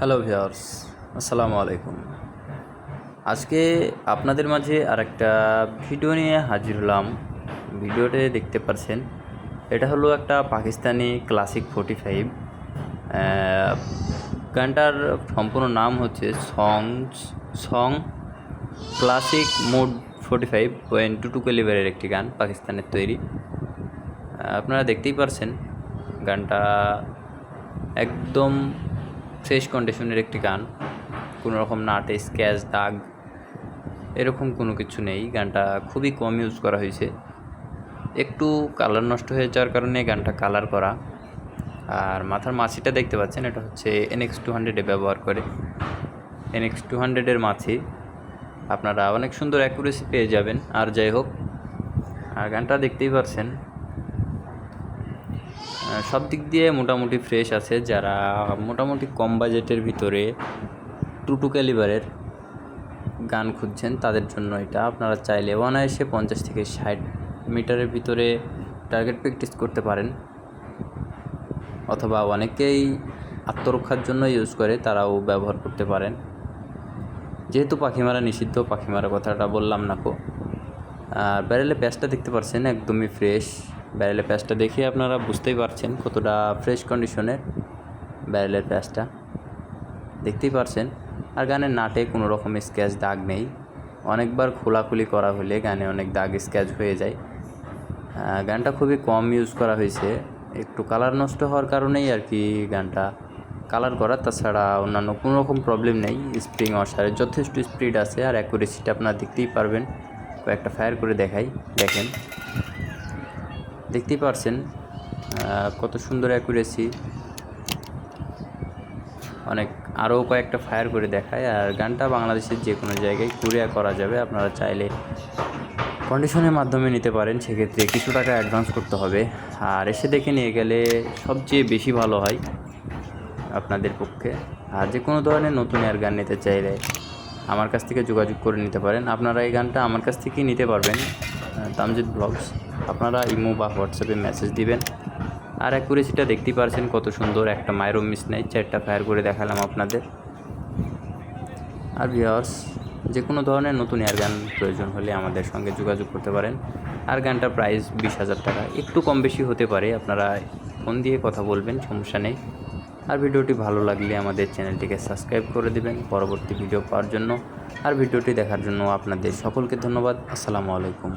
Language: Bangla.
হ্যালো ভিওর্স আসসালামু আলাইকুম। আজকে আপনাদের মাঝে আর একটা ভিডিও নিয়ে হাজির হলাম। ভিডিওতে দেখতে পাচ্ছেন এটা হলো একটা পাকিস্তানি ক্লাসিক ফোর্টি ফাইভ। গানটার সম্পূর্ণ নাম হচ্ছে song song, classic mode forty five point two two ক্যালিবারের একটি গান পাকিস্তানের তৈরি। আপনারা দেখতেই পারছেন, গানটা একদম ফ্রেশ কন্ডিশনের একটি গান। কোনো রকম নাটে স্ক্যাচ, দাগ, এরকম কোনো কিছু নেই। গানটা খুবই কম ইউজ করা হয়েছে। একটু কালার নষ্ট হয়ে যাওয়ার কারণে গানটা কালার করা। আর মাথার মাছিটা দেখতে পাচ্ছেন, এটা হচ্ছে এনএক্স টু হান্ড্রেডে ব্যবহার করে। এনএক্স টু হান্ড্রেডের মাছি। আপনারা অনেক সুন্দর অ্যাকুরেসি পেয়ে যাবেন। আর যাই হোক, আর গানটা দেখতেই পারছেন সব দিক দিয়ে মোটামুটি ফ্রেশ আছে যারা মোটামুটি কম বাজেটের ভিতরে টুটু ক্যালিবারের গান খুঁজছেন, তাদের জন্য এটা। আপনারা চাইলে অনায়াসে পঞ্চাশ থেকে ষাট মিটারের ভিতরে টার্গেট প্র্যাকটিস করতে পারেন। অথবা অনেকেই আত্মরক্ষার জন্য ইউজ করে, তারাও ব্যবহার করতে পারেন। যেহেতু পাখি মারা নিষিদ্ধ পাখি মারা কথাটা বললাম না কো। আর ব্যারেলে প্যাচটা দেখতে পাচ্ছেন একদমই ফ্রেশ ব্যারেলের প্যাচটা দেখে আপনারা বুঝতেই পারছেন কতটা ফ্রেশ কন্ডিশনের ব্যারেলের প্যাচটা। দেখতেই পারছেন, আর গানের নাটে কোনো রকম স্ক্যাচ দাগ নেই। অনেকবার খোলাখুলি করা হলে গানে অনেক দাগ স্ক্যাচ হয়ে যায়। গানটা খুবই কম ইউজ করা হয়েছে। একটু কালার নষ্ট হওয়ার কারণেই আর কি গানটা কালার করা। তাছাড়া অন্যান্য কোনো রকম প্রবলেম নেই। স্প্রিং অসারে যথেষ্ট স্পিড আছে আর অ্যাকুরেসিটা আপনারা দেখতেই পারবেন। কয়েকটা ফায়ার করে দেখাই, দেখেন। দেখতেই পারছেন কত সুন্দর অ্যাকুরেসি অনেক আরও কয়েকটা ফায়ার করে দেখায়, আর গানটা বাংলাদেশের যে কোনো জায়গায় কুরিয়ার করা যাবে, আপনারা চাইলে কন্ডিশনের মাধ্যমে নিতে পারেন, সেক্ষেত্রে কিছু টাকা অ্যাডভান্স করতে হবে। আর এসে দেখে নিয়ে গেলে সবচেয়ে বেশি ভালো হয় আপনাদের পক্ষে। আর যে কোনো ধরনের নতুন এয়ার গান নিতে চাইলে আমার কাছ থেকে যোগাযোগ করে নিতে পারেন। আপনারা এই গানটা আমার কাছ থেকেই নিতে পারবেন তামজিদ ব্লগস। আপনারা ইমো বা হোয়াটসঅ্যাপে মেসেজ দিবেন। আর অ্যাকুরেসিটা দেখতেই পারছেন কত সুন্দর একটা মায়েরও মিস নেই। চারটা ফায়ার করে দেখালাম আপনাদের। আর ভিওর্স যে কোনো ধরনের নতুন এয়ার গান প্রয়োজন হলে আমাদের সঙ্গে যোগাযোগ করতে পারেন। আর গানটার প্রাইস বিশ হাজার টাকা। একটু কম বেশি হতে পারে, আপনারা ফোন দিয়ে কথা বলবেন, সমস্যা নেই। আর ভিডিওটি ভালো লাগলে আমাদের চ্যানেলটিকে সাবস্ক্রাইব করে দেবেন পরবর্তী ভিডিও পাওয়ার জন্য। আর ভিডিওটি দেখার জন্য আপনাদের সকলকে ধন্যবাদ। আসসালামু আলাইকুম।